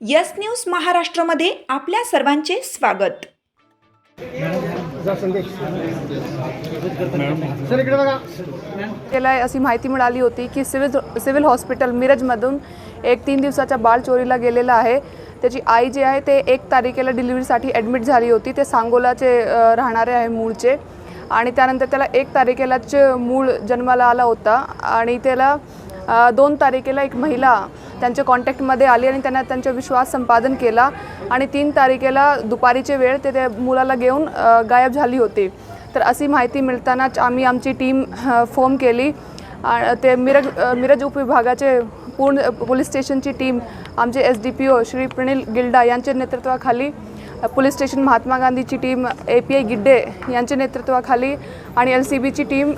Yes news महाराष्ट्रमध्ये आपल्या सर्वांचे स्वागत. केला अशी माहिती मिळाली होती की सिव्हिल सिव्हिल हॉस्पिटल मिरजमधून एक तीन दिवसाच्या बाळ चोरीला गेलेला आहे. त्याची आई जी आहे ते एक तारखेला डिलिव्हरीसाठी ॲडमिट झाली होती. ते सांगोलाचे राहणारे आहे मूळचे. आणि त्यानंतर त्याला एक तारखेलाच मूळ जन्माला आला होता. आणि त्याला दोन तारखेला एक महिला त्यांच्या कॉन्टॅक्टमध्ये आली आणि त्यांना त्यांचा विश्वास संपादन केला. आणि तीन तारखेला दुपारीचे वेळ ते त्या मुलाला घेऊन गायब झाली होती. तर अशी माहिती मिळतानाच आम्ही आमची टीम फॉर्म केली. ते मिरज मिरज उपविभागाचे पूर्ण पोलीस स्टेशनची टीम आमचे S D P O Shri Pranil Gilda यांच्या नेतृत्वाखाली पोलीस स्टेशन महात्मा गांधीची team A P I Gidde यांच्या नेतृत्वाखाली आणि एल सी बीची team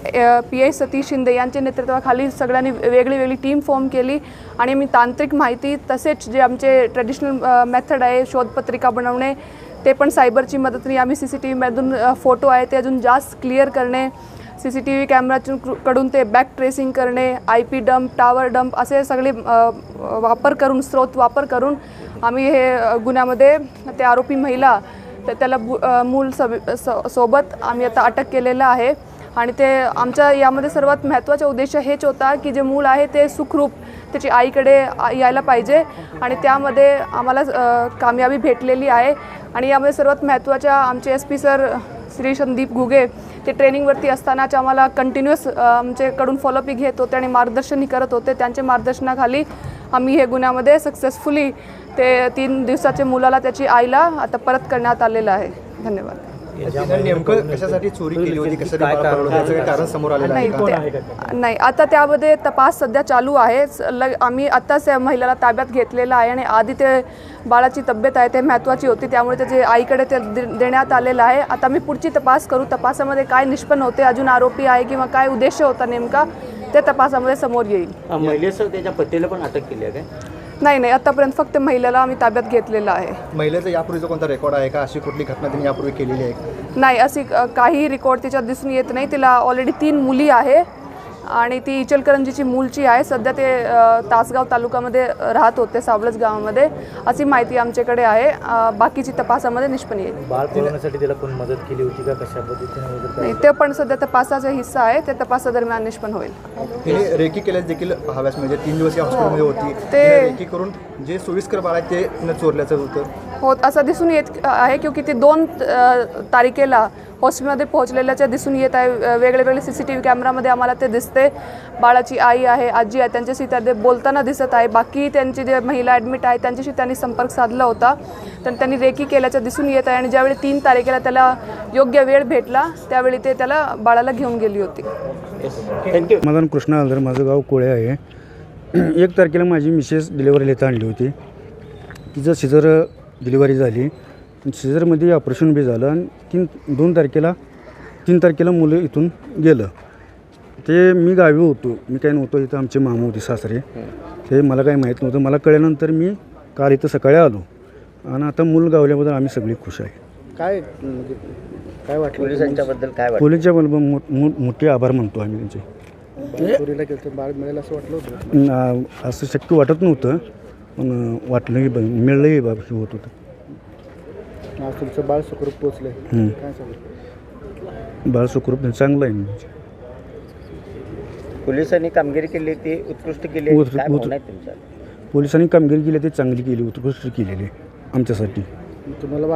P I Satish Shinde यांच्या नेतृत्वाखाली सगळ्यांनी वेगळी वेगळी टीम फॉर्म केली. आणि आम्ही तांत्रिक माहिती तसेच जे आमचे ट्रेडिशनल मेथड आहे शोधपत्रिका बनवणे ते पण सायबरची मदतने आम्ही सी सी टी व्हीमधून फोटो आहे ते अजून जास्त क्लिअर करणे सी सी टी व्ही कॅमेरातून कडून कडून ते बॅक ट्रेसिंग करणे I P dump tower dump असे सगळे वापर करून स्रोत वापर करून आम्ही हे गुन्ह्यामध्ये ते आरोपी महिला तर त्याला बु मूल सब स- सोबत आम्ही आता अटक केलेलं आहे. आणि ते आमच्या यामध्ये सर्वात महत्त्वाचा उद्देश हेच होता की जे मूल आहे ते सुखरूप त्याची आईकडे यायला पाहिजे. आणि त्यामध्ये आम्हाला कामयाबी भेटलेली आहे. आणि यामध्ये सर्वात महत्त्वाच्या आमचे S P sir Shri Sandeep Ghuge ते ट्रेनिंगवरती असतानाच आम्हाला कंटिन्युअस आमच्याकडून फॉलोअपही घेत होते आणि मार्गदर्शनही करत होते. त्यांच्या मार्गदर्शनाखाली आम्ही हे गुन्ह्यामध्ये सक्सेसफुली ते तीन दिवसाच्या मुलाला त्याची आईला आता परत करण्यात आलेलं आहे. धन्यवाद. नेमकं कशासाठी चोरी केली होती कशासाठी बाळ पळवलं त्याचं काही कारण समोर आलेलं आहे नाही का? ते- नाही आता त्यामध्ये तपास सध्या चालू आहे. स- लग आम्ही आत्ताच या महिलेला ताब्यात घेतलेला आहे आणि आधी ते बाळाची तब्येत आहे ते महत्त्वाची होती त्यामुळे त्याचे आईकडे ते दे- देण्यात आलेलं आहे. आता मी पुढची तपास करू तपासामध्ये काय निष्पन्न होते अजून आरोपी आहे किंवा काय उद्देश होता नेमका ते तपासामध्ये समोर येईल. महिलेसह त्याच्या पतीला पण अटक केली आहे काय? नाही नाही. आतापर्यंत फक्त महिलेला आम्ही ताब्यात घेतलेलं आहे. महिलेचा यापूर्वीचा कोणता रेकॉर्ड आहे का? अशी कुठली घटना तिने यापूर्वी केलेली आहे? नाही अशी अ, काही रेकॉर्ड तिच्यात दिसून येत नाही. तिला ऑलरेडी तीन मुली आहे. आणि ती इचलकरंजीची मूलची आहे सध्या ते तासगाव तालुक्यामध्ये राहत होते सावळज गावामध्ये. अशी माहिती आमच्याकडे आहे. बाकीची तपासामध्ये निष्पन्न येईल. कोण मदत केली होती का? कशा पद्धतीने वगैरे काय? नाही ते पण सध्या तपासाचा हिस्सा आहे. ते तपासादरम्यान निष्पन्न होईल. तिने रेकी केल्यास देखील हव्यास. म्हणजे तीन दिवस या हॉस्पिटलमध्ये होती. ते- रेकी करून जे सोयीस्कर बाळ आहे ते चोरल्याचं होतं. होत असं दिसून येत आहे क्योंकि ती दोन तारखेला हॉस्पिटलमध्ये पोहोचलेल्याच्या दिसून येत आहे. वेगळे वेगळे सी सी टी व्ही कॅमेरामध्ये आम्हाला ते दिसते. बाळाची आई आहे आजी आहे त्यांच्याशी त्या ते बोलताना दिसत आहे. बाकी त्यांची जे महिला ॲडमिट आहे त्यांच्याशी त्यांनी संपर्क साधला होता. तर त्यांनी रेकी केल्याचं दिसून येत आहे आणि ज्यावेळी तीन तारखेला त्याला योग्य वेळ भेटला त्यावेळी ते त्याला बाळाला घेऊन गेली होती. थँक्यू मदन कृष्ण आलदर माझं गाव कोळे आहे. एक तारखेला माझी मिसेस डिलिव्हरीला इथं आणली होती. तिचं सिझर डिलिव्हरी झाली. सिझरमध्ये ऑपरेशन बी झालं आणि तीन दोन तारखेला तीन तारखेला मुलं इथून गेलं. ते मी गावी होतो. मी काय नव्हतो इथं आमचे मामा होते सासरे. ते मला काही माहीत नव्हतं. मला कळल्यानंतर मी काल इथं सकाळी आलो. आणि आता मूल गावल्याबद्दल आम्ही सगळी खुश आहे. काय म्हणजे काय वाटलं? पोलिसांच्या बद्दल काय पोलीसच्या मोठे आभार मानतो आम्ही त्यांचे. असं वाटलं असं शक्य वाटत नव्हतं. पण वाटलं की ब- मिळलंही बाबा हे होत होतं. आज तुमचं बाळ सुखरूप पोचले हम्म. काय सांगू? बाळ सुखरूप चांगलं आहे म्हणजे. पोलिसांनी कामगिरी केली ती उत्कृष्ट केली काय भावना तुमच्या पोलिसांनी कामगिरी केली ते चांगली केली उत्कृष्ट केलेली आहे आमच्यासाठी. तुम्हाला